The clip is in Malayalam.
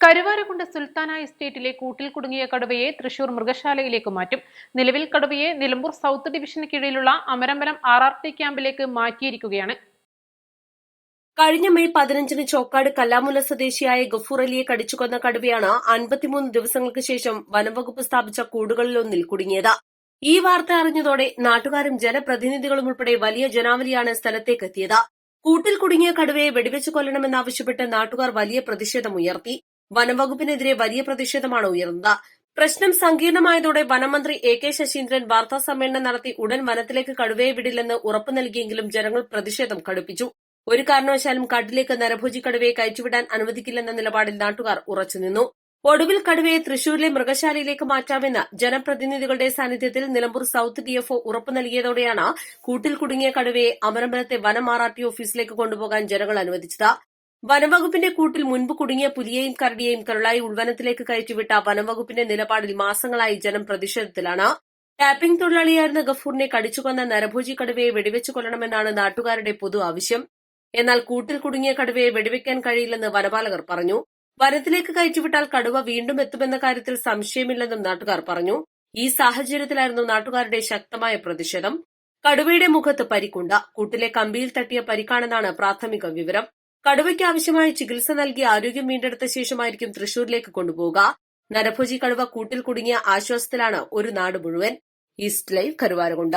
കരുവാരക്കുണ്ട് സുൽത്താനായ എസ്റ്റേറ്റിലെ കൂട്ടിൽ കുടുങ്ങിയ കടുവയെ തൃശൂർ മൃഗശാലയിലേക്ക് മാറ്റും. നിലവിൽ കടുവയെ നിലമ്പൂർ സൗത്ത് ഡിവിഷന് കീഴിലുള്ള അമരമ്പലം ആർ ആർ ടി ക്യാമ്പിലേക്ക് മാറ്റിയിരിക്കുകയാണ്. കഴിഞ്ഞ മെയ് പതിനഞ്ചിന് ചോക്കാട് കല്ലാമുല സ്വദേശിയായ ഗഫൂർ അലിയെ കടിച്ചുകൊന്ന കടുവയാണ് അൻപത്തിമൂന്ന് ദിവസങ്ങൾക്ക് ശേഷം വനംവകുപ്പ് സ്ഥാപിച്ച കൂടുകളിലൊന്നിൽ കുടുങ്ങിയത്. ഈ വാർത്ത അറിഞ്ഞതോടെ നാട്ടുകാരും ജനപ്രതിനിധികളും ഉൾപ്പെടെ വലിയ ജനാവലിയാണ് സ്ഥലത്തേക്ക് എത്തിയത്. കൂട്ടിൽ കുടുങ്ങിയ കടുവയെ വെടിവെച്ച് കൊല്ലണമെന്നാവശ്യപ്പെട്ട് നാട്ടുകാർ വലിയ പ്രതിഷേധമുയർത്തി വനംവകുപ്പിനെതിരെ വലിയ പ്രതിഷേധമാണ് ഉയർന്നത്. പ്രശ്നം സങ്കീർണമായതോടെ വനമന്ത്രി എ കെ ശശീന്ദ്രൻ വാർത്താ സമ്മേളനം നടത്തി ഉടൻ വനത്തിലേക്ക് കടുവയെ വിടില്ലെന്ന് ഉറപ്പു നൽകിയെങ്കിലും ജനങ്ങൾ പ്രതിഷേധം കടുപ്പിച്ചു. ഒരു കാരണവശാലും കാട്ടിലേക്ക് നരഭോജി കടുവയെ കയറ്റിവിടാൻ അനുവദിക്കില്ലെന്ന നിലപാടിൽ നാട്ടുകാർ ഉറച്ചുനിന്നു ഒടുവിൽ കടുവയെ തൃശൂരിലെ മൃഗശാലയിലേക്ക് മാറ്റാമെന്ന് ജനപ്രതിനിധികളുടെ സാന്നിധ്യത്തിൽ നിലമ്പൂർ സൌത്ത് ഡിഎഫ്ഒ ഉറപ്പു നൽകിയതോടെയാണ് കൂട്ടിൽ കുടുങ്ങിയ കടുവയെ അമരമ്പലത്തെ വനം ആർ ഓഫീസിലേക്ക് കൊണ്ടുപോകാൻ ജനങ്ങൾ അനുവദിച്ചത്. വനംവകുപ്പിന്റെ കൂട്ടിൽ മുൻപ് കുടുങ്ങിയ പുലിയെയും കരടിയെയും കരുളായി ഉൾവനത്തിലേക്ക് കയറ്റിവിട്ട വനംവകുപ്പിന്റെ നിലപാടിൽ മാസങ്ങളായി ജനം പ്രതിഷേധത്തിലാണ്. ടാപ്പിംഗ് തൊഴിലാളിയായിരുന്ന ഗഫൂറിനെ കടിച്ചുകൊന്ന നരഭോജി കടുവയെ വെടിവെച്ചു കൊല്ലണമെന്നാണ് നാട്ടുകാരുടെ പൊതു ആവശ്യം. എന്നാൽ കൂട്ടിൽ കുടുങ്ങിയ കടുവയെ വെടിവെക്കാൻ കഴിയില്ലെന്ന് വനപാലകർ പറഞ്ഞു. വനത്തിലേക്ക് കയറ്റിവിട്ടാൽ കടുവ വീണ്ടും എത്തുമെന്ന കാര്യത്തിൽ സംശയമില്ലെന്നും നാട്ടുകാർ പറഞ്ഞു. ഈ സാഹചര്യത്തിലായിരുന്നു നാട്ടുകാരുടെ ശക്തമായ പ്രതിഷേധം. കടുവയുടെ മുഖത്ത് പരിക്കുണ്ട. കൂട്ടിലെ കമ്പിയിൽ തട്ടിയ പരിക്കാണെന്നാണ് പ്രാഥമിക വിവരം. കടുവയ്ക്ക് ആവശ്യമായ ചികിത്സ നൽകി ആരോഗ്യം വീണ്ടെടുത്ത ശേഷമായിരിക്കും തൃശൂരിലേക്ക് കൊണ്ടുപോകുക നരഭോജി കടുവ കൂട്ടിൽ കുടുങ്ങിയ ആശ്വാസത്തിലാണ് ഒരു നാട് മുഴുവൻ. East live Karuvarakundu.